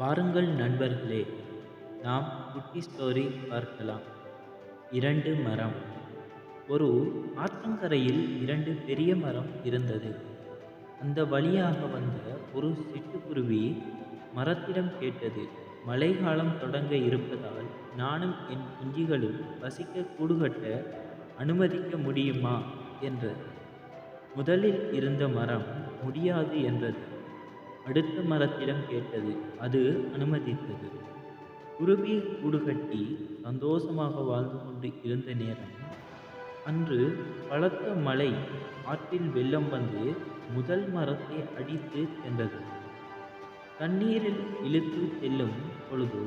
வாருங்கள் நண்பர்களே நாம் குட்டி ஸ்டோரி பார்க்கலாம். இரண்டு மரம். ஒரு ஆற்றங்கரையில் இரண்டு பெரிய மரம் இருந்தது. அந்த வழியாக வந்த ஒரு சிட்டுக்குருவி மரத்திடம் கேட்டது மழைக்காலம் தொடங்க இருப்பதால் நானும் என் குஞ்சுகளும் வசிக்க கூடுகட்ட அனுமதிக்க முடியுமா? என்றது. முதலில் இருந்த மரம் முடியாது என்றது. அடுத்த மரத்திடம் கேட்டது அது அனுமதித்தது. குருவி கூடுகட்டி சந்தோஷமாக வாழ்ந்து கொண்டு இருந்த நேரம் அன்று பலத்த மழை ஆற்றில் வெள்ளம் வந்து முதல் மரத்தை அடித்து சென்றது. தண்ணீரில் இழுத்து செல்லும் பொழுது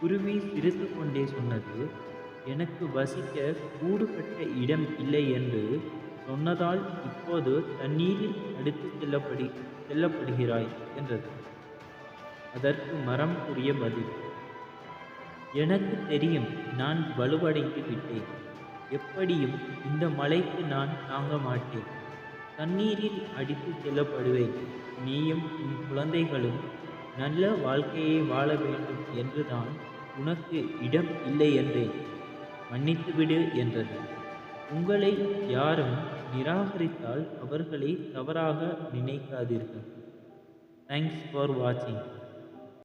குருவி சிரித்து கொண்டே சொன்னது எனக்கு வசிக்க கூடு கட்ட இடம் இல்லை என்று சொன்னதால் இப்போது தண்ணீரில் அடித்து செல்லப்படி செல்லப்படுகிறாய் என்றது. அதற்கு மரம் கூறிய பதில் எனக்கு தெரியும் நான் வலுவடைந்து விட்டேன். எப்படியும் இந்த மழைக்கு நான் தாங்க மாட்டேன். தண்ணீரில் அடித்து செல்லப்படுவேன். நீயும் உன் குழந்தைகளும் நல்ல வாழ்க்கையை வாழ வேண்டும் என்றுதான் உனக்கு இடம் இல்லை என்றேன். மன்னித்துவிடு என்றது. உங்களை யாரும் நிராகரித்தால் அவர்களை தவறாக நினைக்காதீர்கள். தேங்க்ஸ் ஃபார் வாட்சிங்